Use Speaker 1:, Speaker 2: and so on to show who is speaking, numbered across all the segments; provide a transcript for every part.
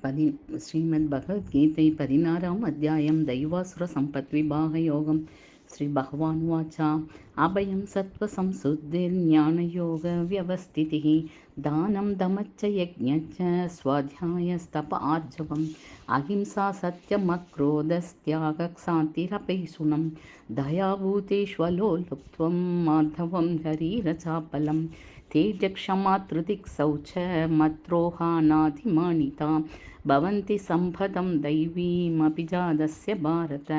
Speaker 1: பதி ஸ்ரீமத் பகவத்கீதை பதினாறாம் அத்தியாயம் தெய்வாசுர சம்பத் விபாக யோகம். श्रीभगवान् वाचा अभयं सत्त्वसंशुद्धिर्ज्ञानयोगव्यवस्थितिः दानं दमच्च यज्ञ स्वाध्यायस्तप आर्जवम् अहिंसा सत्यमक्रोधस्त्यागसान्तिरपेशुणं दयाभूतेष्वलोलुप्त्वं माधवं हरीरचापलं तेजक्षमातृतिक्सौ च मत्रोहानाधिमानिता भवन्ति सम्पदं दैवीमपि जातस्य भारत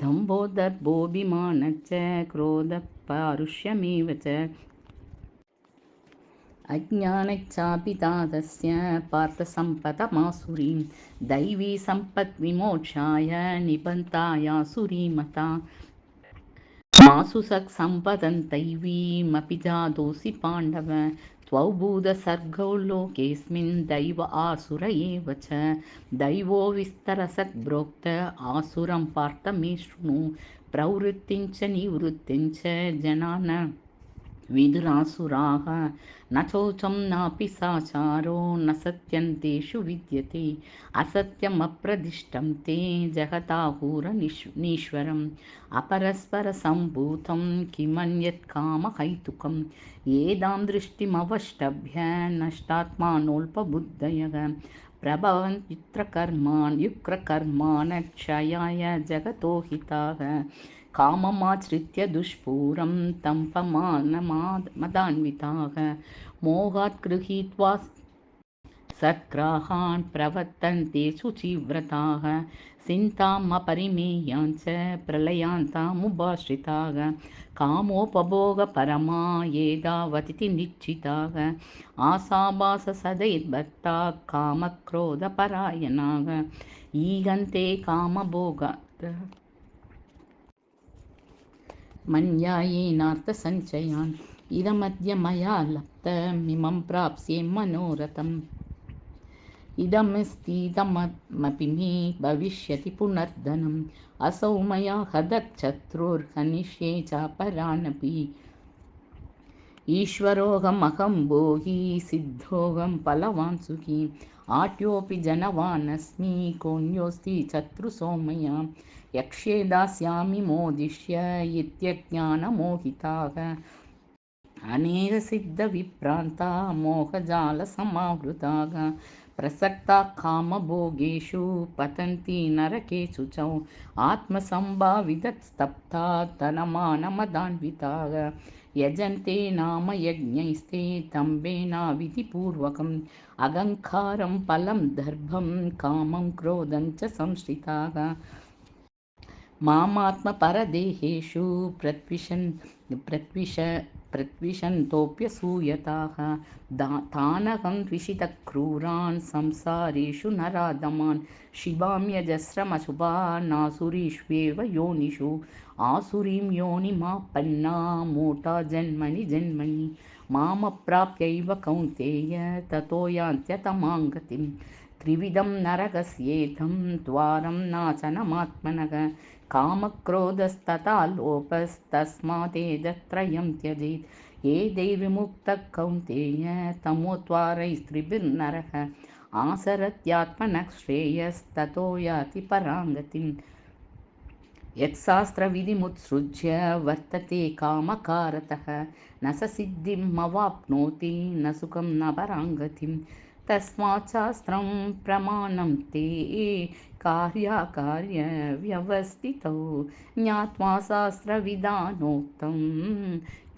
Speaker 1: दम्भो दर्भोऽभिमानश्च क्रोधपारुष्यमेव च अज्ञानच्चापितादस्य पार्थसम्पदमासुरीं दैवी सम्पद्विमोक्षाय निबन्धायासुरीमता मासु सम्पदं दैवीमपि जातोऽसि पाण्डव त्वौ भूतसर्गौ लोकेऽस्मिन् दैव आसुर एव च दैवो विस्तरसद्प्रोक्त आसुरं पार्थ मे शृणु प्रवृत्तिं च निवृत्तिं च जनान विदुरासुराः न चोचं नापि साचारो न सत्यन्तेषु विद्यते असत्यमप्रदिष्टं ते जगताहूरनीश्वरम् अपरस्परसम्भूतं किमन्यत् कामहैतुकम् एदां दृष्टिमवष्टभ्य नष्टात्मानोऽल्पबुद्धयः प्रभवन्त्युत्रकर्मान् युक्रकर्माणक्षयाय जगतो हिताः காமமாச்ரித்திய துஷ்பூரம் தம்பமான மதான்விதாக மோகாத் கிருஹீத்வா சக்ராகான் பிரவர்த்தந்தே சுச்சிவிரதாக சிந்தாமபரிமேயாஞ்ச பிரளயாந்தாமுபாஸ்ரிதாக காமோபபோகபரமா ஏதாவதிதி நிச்சிதாக. ஆசாபாசசதைர்பக்தா காமக்ரோதபராயணாக ஈகந்தே காமபோக कामभोगात् मन्यायेनार्थसञ्चयान् इदमद्य मया लब्धमिमं प्राप्स्ये मनोरथम् इदमस्तीदमपि मे भविष्यति पुनर्धनम् असौ मया हदच्छत्रुर्हनिष्ये चापरानपि ఈశ్వరోగం అహంభోగి సిద్ధోగం ఫలవాంసుకి. ఆట్యోపి జనవానస్మి కోణ్యోస్తి చత్రు సోమయ యక్షే దాస్యామి మోదిష్య ఇత్యజ్ఞానమోహితాః. అనేక సిద్ధ విభ్రాంత మోహజాల సమావృతాగా प्रसक्ताः कामभोगेषु पतन्ति नरकेषु च आत्मसम्भावितस्तप्ता तनमानमदान्विताः यजन्ते नाम यज्ञैस्ते तम्बेनाविधिपूर्वकम् अहङ्कारं फलं दर्भं कामं क्रोधं च संश्रिताः मामात्मपरदेहेषु प्रत्विषन् प्रत्विष प्रत्विषन्तोऽप्यसूयताः दा तानहं द्विषितक्रूरान् संसारेषु नराधमान् शिवाम्यजस्रमशुभानासुरीष्वेव योनिषु आसुरीं योनिमापन्ना मूटा जन्मनि जन्मनि मामप्राप्यैव कौन्तेय ततो यान्त्यतमां गतिं त्रिविधं नरकस्येदं द्वारं नाशनमात्मनः कामक्रोधस्तथा लोपस्तस्मादेतत्रयं त्यजेत्। ये दैविमुक्तः कौन्तेय तमोद्वारैस्त्रिभिर्नरः आसरत्यात्मनः श्रेयस्ततो याति पराङ्गतिम्। यत्शास्त्रविधिमुत्सृज्य वर्तते कामकारतः। न स सिद्धिमवाप्नोति न सुखं न पराङ्गतिं तस्मात् शास्त्रं प्रमाणं ते कार्याकार्यव्यवस्थितौ ज्ञात्वा शास्त्रविधानोक्तं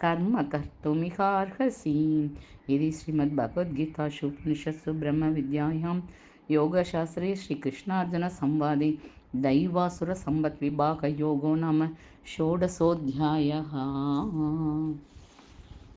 Speaker 1: कर्म कर्तुमिहार्हसि। इति श्रीमद्भगवद्गीतासु उपनिषत्सु ब्रह्मविद्यायां योगशास्त्रे श्रीकृष्णार्जुनसंवादे दैवासुरसम्पद्विभागयोगो नाम षोडशोऽध्यायः